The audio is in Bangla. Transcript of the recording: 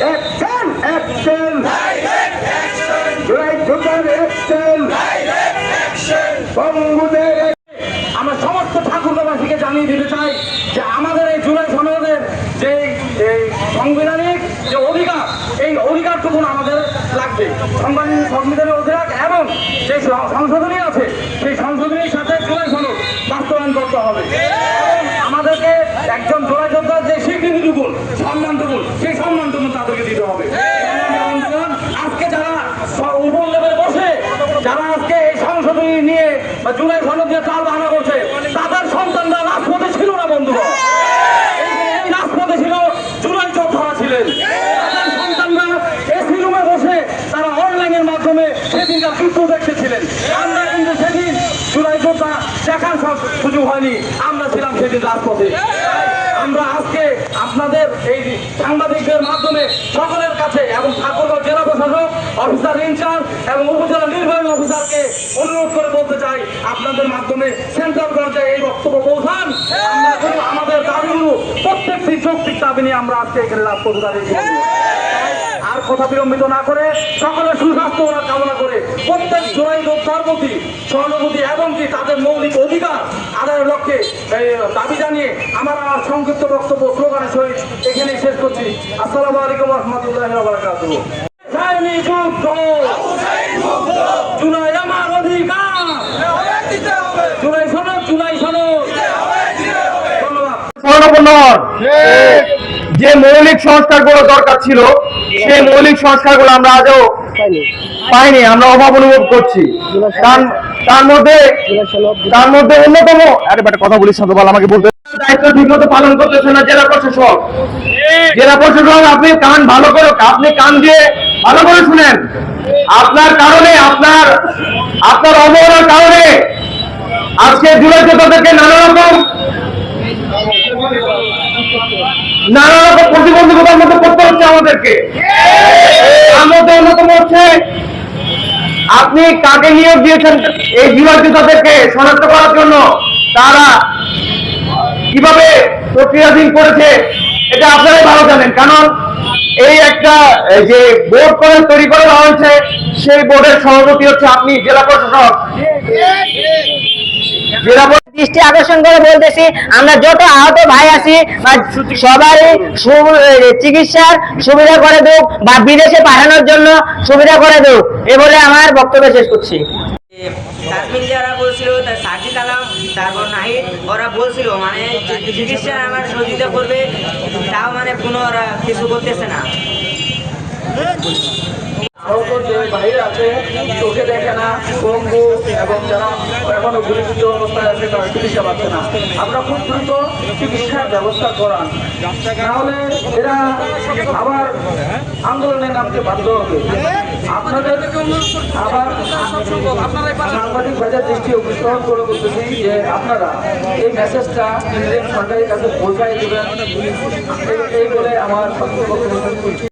অ্যাকশন অ্যাকশন বঙ্গুদের আমরা সমস্ত ঠাকুরবাসীকে জানিয়ে দিতে চাই যে আমাদের এই জুলাই সনদের যে সাংবিধানিক যে অধিকার এই অধিকারটুকু আমাদের লাগবে। সংবিধান- সংবিধানের অধিকার এবং যে সংশোধনী আছে সেই সংশোধনীর সাথে জুলাই সনদ বাস্তবায়ন করতে হবে। আমাদেরকে একজন জোড়া যোদ্ধার যে স্বীকৃতিটুকুন সম্মানটুকুন সেই সম্মানটুকুন তাদেরকে দিতে হবে বন্ধুগণ, আজকে যারা স- উপর লেভেলে বসে যারা আজকে এই সংশোধনী নিয়ে বা জুলাই সনদ নিয়ে চাল বাহানা করছে, তাদের সন্তানরা রাজপথে ছিল না, বন্ধুগণ? এই রাজপথে ছিল জুলাই যোদ্ধারা ছিলেন। রুমে বসে তারা অনলাইনের মাধ্যমে আমরা কিন্তু সেদিন জুলাই হয়নি। আমরা ছিলাম সেদিন রাজপথে। আমরা আজকে আপনাদের এই সাংবাদিকদের মাধ্যমে সকলের কাছে এবং ঠাকুরগাঁও জেলা প্রশাসক, অফিসার ইনচার্জ এবং উপজেলা নির্বাহী অফিসারকে অনুরোধ করে বলতে চাই, আপনাদের মাধ্যমে সেন্ট্রাল পর্যায়ে এই বক্তব্য পৌঁছান। আমাদের দাবিগুলো, প্রত্যেকটি যৌক্তিক দাবি নিয়ে আমরা আজকে এখানে লাভ করতে দাঁড়িয়েছি কথা বিলম্বিত না করে সকলের সুস্বাস্থ্য কামনা করে প্রত্যেক জোড়াই যোদ্ধার প্রতি সহানুভূতি এবং কি তাদের মৌলিক অধিকার আদায়ের লক্ষ্যে দাবি জানিয়ে আমার আমার সংক্ষিপ্ত বক্তব্য স্লোগানের সহিত এখানেই শেষ করছি। আসসালামু আলাইকুম রহমতুল্লাহ বারাকাতুহু। সাইনি যুদ্ধ! জুলাই আমার অধিকার! জুলাই সনদ জুলাই সনদ! ধন্যবাদ। স্বর্ণপন্ন হন। যে মৌলিক সংস্কার সংস্কারগুলো দরকার ছিল সেই মৌলিক সংস্কারগুলো আমরা আজও পাইনি। আমরা অভাব অনুভব করছি। তার- তার মধ্যে তার মধ্যে অন্যতম আরে বেটা কথা বলিস না তো বল আমাকে বলতে। দায়িত্ব ঠিক মতো পালন করতেছে না জেলা প্রশাসক। জেলা প্রশাসক আপনি কান ভালো করে আপনি কান দিয়ে ভালো করে শুনেন। আপনার কারণে আপনার আপনার অবহেলার কারণে আজকে জুলাই যোদ্ধাদেরকে নানা রকম নানা রকম প্রতিবন্ধকতার মধ্যে পড়তে হচ্ছে আমাদেরকে। মধ্যে অন্যতম হচ্ছে, আপনি কাকে নিয়োগ দিয়েছেন এই বিভাগীয় তাদেরকে শনাক্ত করার জন্য? তারা কীভাবে প্রক্রিয়াধীন করেছে, এটা আপনারাই ভালো জানেন। কারণ এই একটা যে বোর্ড করে তৈরি করে দেওয়া হয়েছে, সেই বোর্ডের সভাপতি হচ্ছে আপনি, জেলা প্রশাসক। জেলা দৃষ্টি আকর্ষণ করে বলতেছি আমরা যত আহত ভাই আছি বা সবারই সু- চিকিৎসার সুবিধা করে দেব বা বিদেশে পাঠানোর জন্য সুবিধা করে দেব এ বলে আমার বক্তব্য শেষ করছি। তাসমিন যারা বলছিল তার সাজিদ আলম তারপর নাহিদ ওরা বলছিল মানে চিকিৎসা আমার সহযোগিতা করবে তাও মানে কোনো ওরা কিছু করতেছে না। আছে চোখে দেখে না পঙ্গু এবং যারা এখনও গুলিবিদ্ধ অবস্থায় আছে, তারা চিকিৎসা পাচ্ছে না। আমরা খুব দ্রুত চিকিৎসার ব্যবস্থা করান। নাহলে এরা আবার আন্দোলনে নামতে বাধ্য হবে। আপনাদের আবার সাংবাদিক বাজার দৃষ্টি অগ্রসর করে বলতেছি যে আপনারা এই মেসেজটা সরকারের কাছে পৌঁছায় দেবেন। এই- বলে আমার।